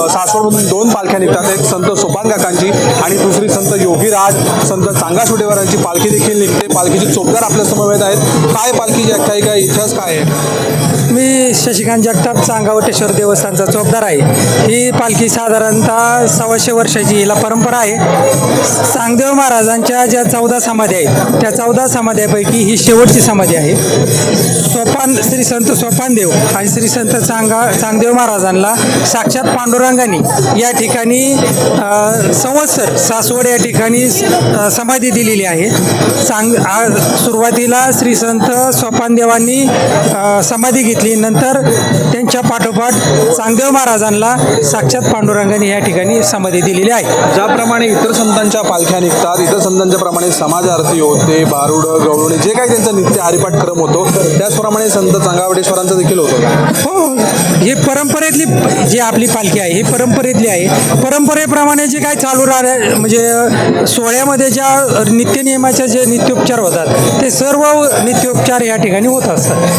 सासवडमधून दोन पालख्या निघतात. एक संत सोपान काकांची आणि दुसरी संत योगीराज संत चांगा छोटेवरांची. पालखी देखील निघते. पालखीचे चोपदार आपल्या समवेत आहेत. काय पालखीची आख्यायिका आहे, इतिहास काय आहे? शशिकांत जगताप चांगावटेश्वर देवस्थानचा चोपदार आहे. ही पालखी साधारणतः सव्वाशे वर्षाची हिला परंपरा आहे. चांगदेव महाराजांच्या ज्या चौदा समाधी आहेत त्या चौदा समाध्यापैकी ही शेवटची समाधी आहे. सोपान श्री संत सोपानदेव आणि श्री संत चांगा चांगदेव महाराजांना साक्षात पांडुरंगाने या ठिकाणी संवत्सर सासवड या ठिकाणी समाधी दिलेली आहे. चांग सुरुवातीला श्री संत सोपानदेवांनी समाधी घेतली नंतर त्यांच्या पाठोपाठ चांगदेव महाराजांना साक्षात पांडुरंगाने या ठिकाणी समाधी दिलेली आहे. ज्याप्रमाणे इतर संतांच्या पालख्या निघतात इतर संतांच्या प्रमाणे समाज आरती होते भारुड गवळणी जे काही त्यांचा नित्य हरिपाठ क्रम होतो त्याचप्रमाणे संत चांगावडेश्वरांचा देखील होतो. हो ही परंपरेतली जी आपली पालखी आहे ही परंपरेतली आहे. परंपरेप्रमाणे जे काय चालू राहणे म्हणजे सोहळ्यामध्ये ज्या नित्यनियमाच्या जे नित्योपचार होतात ते सर्व नित्योपचार या ठिकाणी होत असतात.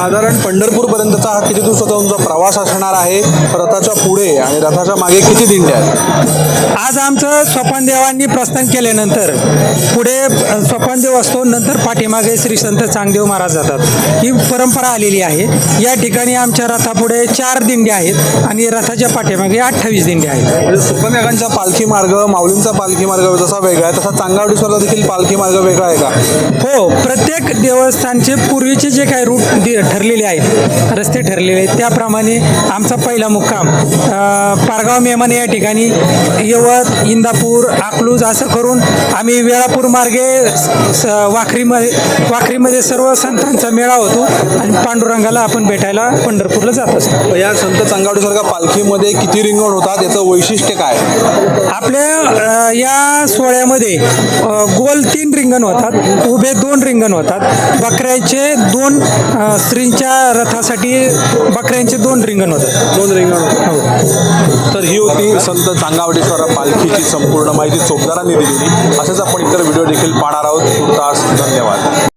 साधारण पंढरपूरपर्यंतचा हा किती दिवसाचा तुमचा प्रवास असणार आहे? रथाच्या पुढे आणि रथाच्या मागे किती दिंड्या आहेत? आज आमचं सोपानदेवांनी प्रस्थान केल्यानंतर पुढे अ, सोपानदेव असतो नंतर पाठीमागे श्री संत चांगदेव महाराज जातात. ही परंपरा आलेली आहे. या ठिकाणी आमच्या रथापुढे चार दिंड्या आहेत आणि रथाच्या पाठीमागे अठ्ठावीस दिंड्या आहेत. म्हणजे सुपन्याकांचा पालखी मार्ग माऊलींचा पालखी मार्ग जसा वेगळा आहे तसा चांगावडेश्वरला देखील पालखी मार्ग वेगळा आहे का? हो प्रत्येक देवस्थानचे पूर्वीचे जे काही रूट ठरलेले आहेत. रस्ते ठरलेले आहेत. त्याप्रमाणे आमचा पहिला मुक्काम पारगाव मेमन या ठिकाणी यवत इंदापूर अकलूज असं करून आम्ही वेळापूर मार्गे वाखरीमध्ये वाखरीमध्ये सर्व संतांचा मेळा होतो आणि पांडुरंगाला आपण भेटायला पंढरपूरला जात असतो. या संत चांगावडेश्वर पालखीमध्ये किती रिंगण होतात? याचं वैशिष्ट्य काय? आपल्या या सोहळ्यामध्ये गोल तीन रिंगण होतात उभे दोन रिंगण होतात. बकऱ्यांचे दोन अ, स्त्रींच्या रथासाठी बकऱ्यांचे दोन रिंगण होतात दोन रिंगण होतात तर ही होती संत चांगावडेश्वर पालखीची संपूर्ण माहिती चोपदारांनी दिलेली. असेच आपण इतर व्हिडिओ देखील पाहणार आहोत. तुर्तास धन्यवाद.